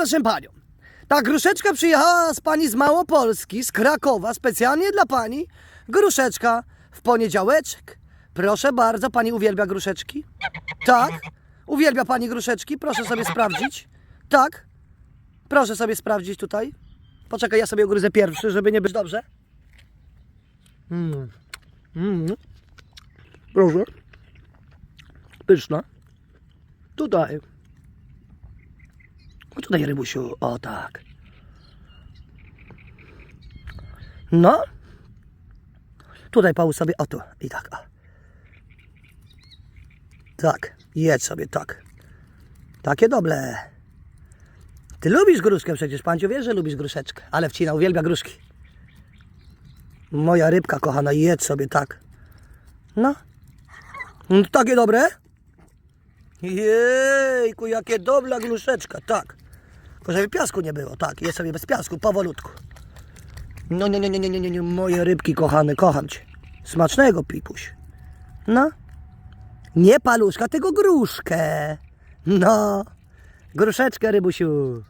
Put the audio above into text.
proszę panią. Ta gruszeczka przyjechała z pani z Małopolski, z Krakowa, specjalnie dla pani. Gruszeczka w poniedziałeczek. Proszę bardzo, pani uwielbia gruszeczki? Tak? Uwielbia pani gruszeczki? Proszę sobie sprawdzić. Tak? Proszę sobie sprawdzić tutaj. Poczekaj, ja sobie ugryzę pierwszy, żeby nie być dobrze. Mm. Mm. Proszę. Pyszna. Tutaj. O tutaj, rybusiu. O tak. No. Tutaj połóż sobie, o tu. I tak, o. Tak, jedz sobie, tak. Takie dobre. Ty lubisz gruszkę przecież, panciu, wiesz, że lubisz gruszeczkę. Ale wcina uwielbia gruszki. Moja rybka kochana, jedz sobie, tak. No. Mm, Takie dobre? Jejku, jakie dobra gruszeczka, tak. Tylko żeby piasku nie było, tak, jest sobie bez piasku, powolutku. No nie, nie, nie, nie, nie, nie, moje rybki kochane, kocham cię. Smacznego, pipuś. No. Nie paluszka, tylko gruszkę. No. Gruszeczkę, rybusiu.